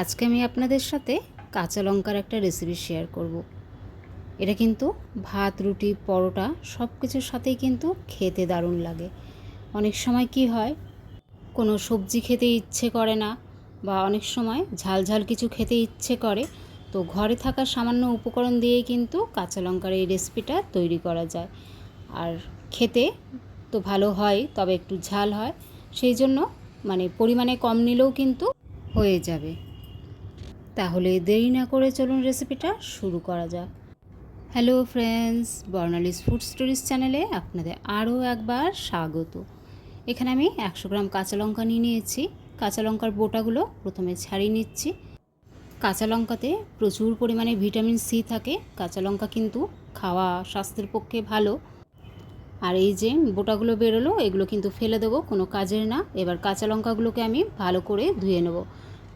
আজকে আমি আপনাদের সাথে কাঁচা লঙ্কার একটা রেসিপি শেয়ার করব। এটা কিন্তু ভাত, রুটি, পরোটা সব কিছুর সাথেই কিন্তু খেতে দারুণ লাগে। অনেক সময় কি হয়, কোনো সবজি খেতে ইচ্ছে করে না বা অনেক সময় ঝাল ঝাল কিছু খেতে ইচ্ছে করে, তো ঘরে থাকা সামান্য উপকরণ দিয়েই কিন্তু কাঁচা লঙ্কার এই রেসিপিটা তৈরি করা যায়। আর খেতে তো ভালো হয়, তবে একটু ঝাল হয়, সেই জন্য মানে পরিমাণে কম নিলেও কিন্তু হয়ে যাবে। তাহলে দেরি না করে চলুন রেসিপিটা শুরু করা যাক। Hello friends Barnali's food stories চ্যানেলে আপনাদের আরও একবার স্বাগত। এখানে আমি একশো গ্রাম কাঁচা লঙ্কা নিয়ে নিয়েছি। কাঁচা লঙ্কার বোটাগুলো প্রথমে ছাড়িয়ে নিচ্ছি। কাঁচা লঙ্কাতে প্রচুর পরিমাণে ভিটামিন সি থাকে। কাঁচা লঙ্কা কিন্তু খাওয়া স্বাস্থ্যের পক্ষে ভালো। আর এই যে বোটাগুলো বেরোলো, এগুলো কিন্তু ফেলে দেবো, কোনো কাজের না। এবার কাঁচা লঙ্কাগুলোকে আমি ভালো করে ধুয়ে নেব।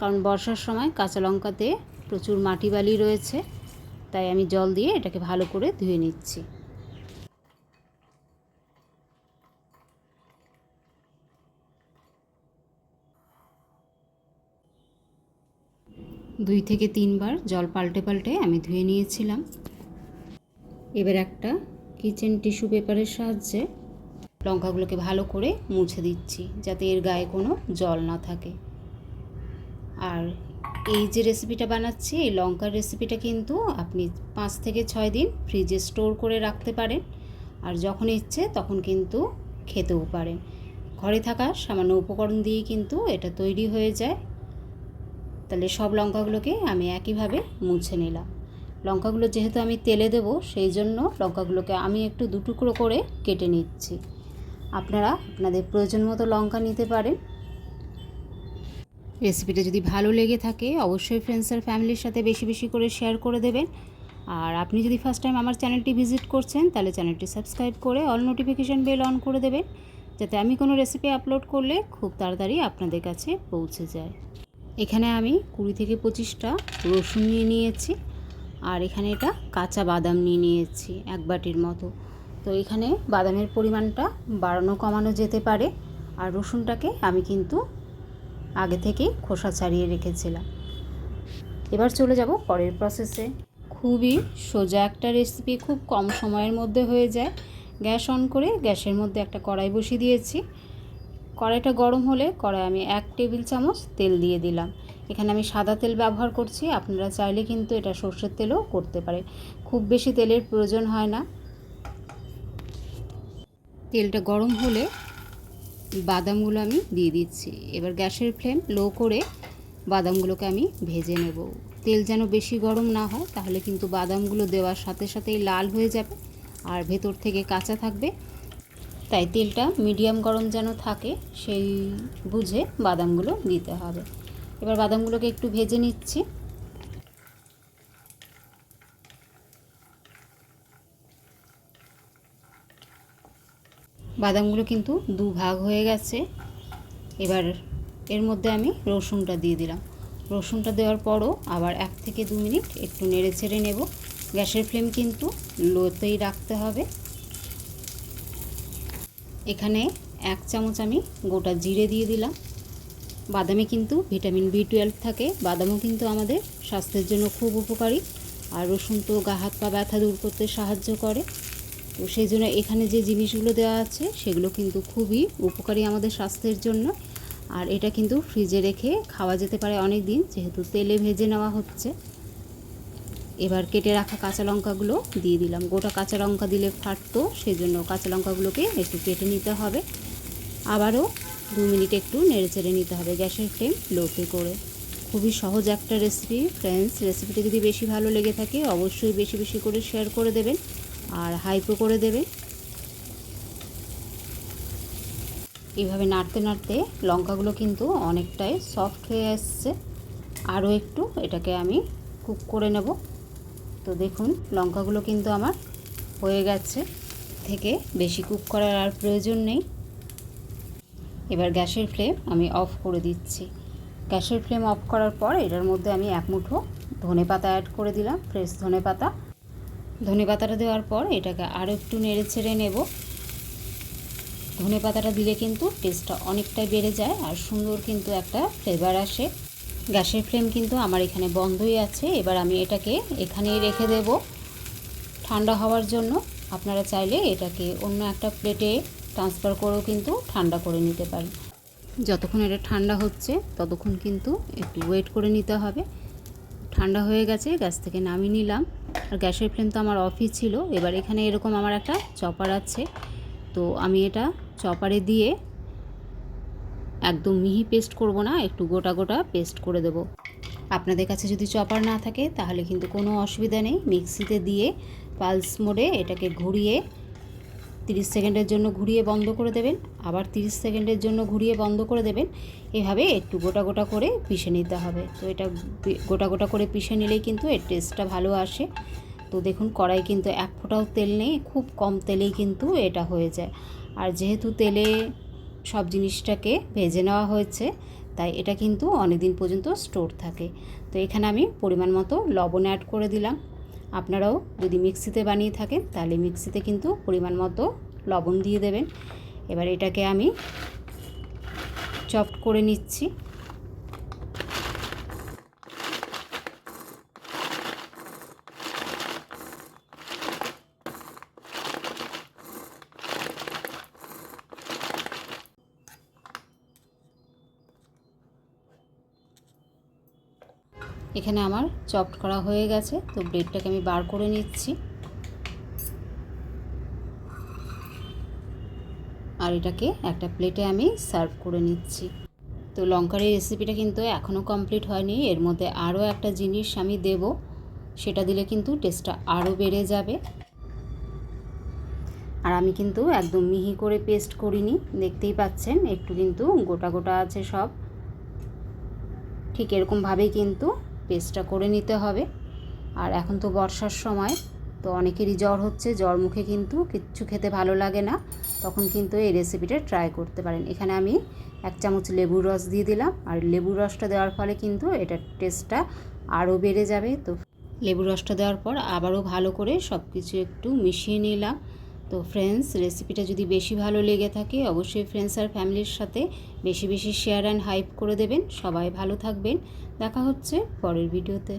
কারণ বর্ষার সময় কাঁচা লঙ্কাতে প্রচুর মাটি বালি রয়েছে, তাই আমি জল দিয়ে এটাকে ভালো করে ধুয়ে নিচ্ছি। দুই থেকে তিনবার জল পাল্টে পাল্টে আমি ধুয়ে নিয়েছিলাম। এবার একটা কিচেন টিস্যু পেপারের সাহায্যে লঙ্কাগুলোকে ভালো করে মুছে দিচ্ছি, যাতে এর গায়ে কোনো জল না থাকে। আর এই যে রেসিপিটা বানাচ্ছি, এই লঙ্কার রেসিপিটা কিন্তু আপনি পাঁচ থেকে ছয় দিন ফ্রিজে স্টোর করে রাখতে পারেন। আর যখন ইচ্ছে তখন কিন্তু খেতেও পারেন। ঘরে থাকা সামান্য উপকরণ দিয়েই কিন্তু এটা তৈরি হয়ে যায়। তাহলে সব লঙ্কাগুলোকে আমি একইভাবে মুছে নিলাম। লঙ্কাগুলো যেহেতু আমি তেলে দেব, সেই জন্য লঙ্কাগুলোকে আমি একটু দুটুকরো করে কেটে নিচ্ছি। আপনারা আপনাদের প্রয়োজন মতো লঙ্কা নিতে পারেন। রেসিপিটা যদি ভালো লেগে থাকে, অবশ্যই ফ্রেন্ডস আর ফ্যামিলির সাথে বেশি বেশি করে শেয়ার করে দেবেন। আর আপনি যদি ফার্স্ট টাইম আমার চ্যানেলটি ভিজিট করছেন, তাহলে চ্যানেলটি সাবস্ক্রাইব করে অল নোটিফিকেশান বেল অন করে দেবেন, যাতে আমি কোনো রেসিপি আপলোড করলে খুব তাড়াতাড়ি আপনাদের কাছে পৌঁছে যায়। এখানে আমি কুড়ি থেকে পঁচিশটা রসুন নিয়ে নিয়েছি, আর এখানে এটা কাঁচা বাদাম নিয়ে নিয়েছি এক বাটির মতো। তো এখানে বাদামের পরিমাণটা বাড়ানো কমানো যেতে পারে, আর রসুনটাকে আমি কিন্তু আগে থেকেই খোসা ছাড়িয়ে রেখেছিলাম। এবার চলে যাব পরের প্রসেসে খুবই সোজা একটা রেসিপি খুব কম সময়ের মধ্যে হয়ে যায়। গ্যাস অন করে গ্যাসের মধ্যে একটা কড়াই বসিয়ে দিয়েছি। কড়াইটা গরম হলে কড়াই আমি এক টেবিল চামচ তেল দিয়ে দিলাম। এখানে আমি সাদা তেল ব্যবহার করছি, আপনারা চাইলে কিন্তু এটা সর্ষের তেলও করতে পারে খুব বেশি তেলের প্রয়োজন হয় না। তেলটা গরম হলে বাদামগুলো আমি দিয়ে দিচ্ছি। এবার গ্যাসের ফ্লেম লো করে বাদামগুলোকে আমি ভেজে নেব। তেল যেন বেশি গরম না হয়, তাহলে কিন্তু বাদামগুলো দেওয়ার সাথে সাথেই লাল হয়ে যাবে আর ভেতর থেকে কাঁচা থাকবে। তাই তেলটা মিডিয়াম গরম যেন থাকে, সেই বুঝে বাদামগুলো দিতে হবে। এবার বাদামগুলোকে একটু ভেজে নিচ্ছি। বাদামগুলো কিন্তু দু ভাগ হয়ে গেছে। এবার এর মধ্যে আমি রসুনটা দিয়ে দিলাম। রসুনটা দেওয়ার পরও আবার এক থেকে দু মিনিট একটু নেড়ে ছেড়ে নেব। গ্যাসের ফ্লেম কিন্তু লোতেই রাখতে হবে। এখানে এক চামচ আমি গোটা জিরে দিয়ে দিলাম। বাদামে কিন্তু ভিটামিন বি টুয়েলভ থাকে। বাদামও কিন্তু আমাদের স্বাস্থ্যের জন্য খুব উপকারী। আর রসুন তো গা, হাত পা ব্যথা দূর করতে সাহায্য করে। তো সেই জন্য এখানে যে জিনিসগুলো দেওয়া আছে, সেগুলো কিন্তু খুবই উপকারী আমাদের স্বাস্থ্যের জন্য। আর এটা কিন্তু ফ্রিজে রেখে খাওয়া যেতে পারে অনেক দিন যেহেতু তেলে ভেজে নেওয়া হচ্ছে। এবার কেটে রাখা কাঁচা লঙ্কাগুলো দিয়ে দিলাম। গোটা কাঁচা লঙ্কা দিলে ফাটতো সেই জন্য কাঁচা লঙ্কাগুলোকে একটু কেটে নিতে হবে। আবারও দু মিনিট একটু নেড়ে চেড়ে নিতে হবে গ্যাসের ফ্লেম লোতে করে। খুবই সহজ একটা রেসিপি। ফ্রেন্ডস, রেসিপিটা যদি বেশি ভালো লেগে থাকে, অবশ্যই বেশি বেশি করে শেয়ার করে দেবেন। আর হাইপো করে দেবে। এইভাবে নাড়তে নাড়তে লঙ্কাগুলো কিন্তু অনেকটাই সফট হয়ে আসছে। আরও একটু এটাকে আমি কুক করে নেব। তো দেখুন, লঙ্কাগুলো কিন্তু আমার হয়ে গেছে। থেকে বেশি কুক করার আর প্রয়োজন নেই। এবার গ্যাসের ফ্লেম আমি অফ করে দিচ্ছি। গ্যাসের ফ্লেম অফ করার পর এটার মধ্যে আমি এক মুঠো ধনে পাতা অ্যাড করে দিলাম, ফ্রেশ ধনে পাতা ধনে পাতাটা দেওয়ার পর এটাকে আরও একটু নেড়ে ছেড়ে নেব। ধনে পাতাটা দিলে কিন্তু টেস্টটা অনেকটাই বেড়ে যায় আর সুন্দর কিন্তু একটা ফ্লেভার আসে। গ্যাসের ফ্লেম কিন্তু আমার এখানে বন্ধই আছে। এবার আমি এটাকে এখানেই রেখে দেব। ঠান্ডা হওয়ার জন্য আপনারা চাইলে এটাকে অন্য একটা প্লেটে ট্রান্সফার করেও কিন্তু ঠান্ডা করে নিতে পারেন। যতক্ষণ এটা ঠান্ডা হচ্ছে, ততক্ষণ কিন্তু একটু ওয়েট করে নিতে হবে। ঠান্ডা হয়ে গেছে, গ্যাস থেকে নামিয়ে নিলাম। আর গ্যাসের ফ্লেম তো আমার অফই ছিল। এবার এখানে এরকম আমার একটা চপার আছে। তো আমি এটা চপারে দিয়ে একদম মিহি পেস্ট করব না, একটু গোটা গোটা পেস্ট করে দেব। আপনাদের কাছে যদি চপার না থাকে, তাহলে কিন্তু কোনো অসুবিধা নেই। মিক্সিতে দিয়ে পালস মোডে এটাকে ঘুরিয়ে 30 সেকেন্ডের জন্য ঘুরিয়ে বন্ধ করে দেবেন। আবার 30 সেকেন্ডের জন্য ঘুরিয়ে বন্ধ করে দেবেন। এভাবে একটু গোটা গোটা করে পিষে নিতে হবে। তো এটা গোটা গোটা করে পিষে নিলেই কিন্তু এর টেস্টটা ভালো আসে। তো দেখুন, কড়াই কিন্তু এক ফোঁটাও তেল নেই, খুব কম তেলেই কিন্তু এটা হয়ে যায়। আর যেহেতু তেলে সব জিনিসটাকে ভেজে নেওয়া হয়েছে, তাই এটা কিন্তু অনেক দিন পর্যন্ত স্টোর থাকে। তো এখানে আমি পরিমাণ মতো লবণ অ্যাড করে দিলাম। আপনারাও যদি মিক্সিতে বানিয়ে থাকেন, তাহলে মিক্সিতে কিন্তু পরিমাণ মতো লবণ দিয়ে দেবেন। এবার এটাকে আমি চপ করে নিচ্ছি। এখানে আমার চপড করা হয়ে গেছে, তো ব্রেডটাকে আমি বার করে নিচ্ছি। আর এটাকে একটা প্লেটে আমি সার্ভ করে নিচ্ছি। তো লঙ্কার এই রেসিপিটা কিন্তু এখনও কমপ্লিট হয়নি, এর মধ্যে আরও একটা জিনিস আমি দেব, সেটা দিলে কিন্তু টেস্টটা আরও বেড়ে যাবে। আর আমি কিন্তু একদম মিহি করে পেস্ট করিনি, দেখতেই পাচ্ছেন, একটু কিন্তু গোটা গোটা আছে সব। ঠিক এরকমভাবেই কিন্তু পেস্টটা করে নিতে হবে। আর এখন তো বর্ষার সময়, তো অনেকেরই জ্বর হচ্ছে, জ্বর মুখে কিন্তু কিচ্ছু খেতে ভালো লাগে না। তখন কিন্তু এই রেসিপিটা ট্রাই করতে পারেন। এখানে আমি এক চামচ লেবুর রস দিয়ে দিলাম। আর লেবুর রসটা দেওয়ার ফলে কিন্তু এটার টেস্টটা আরও বেড়ে যাবে। তো লেবুর রসটা দেওয়ার পর আবারও ভালো করে সব কিছু একটু মিশিয়ে নিলাম। তো ফ্রেন্ডস রেসিপিটা যদি বেশি ভালো লেগে থাকে, অবশ্যই ফ্রেন্ডস আর ফ্যামিলির সাথে বেশি বেশি শেয়ার অ্যান্ড হাইপ করে দেবেন। সবাই ভালো থাকবেন। দেখা হচ্ছে পরের ভিডিওতে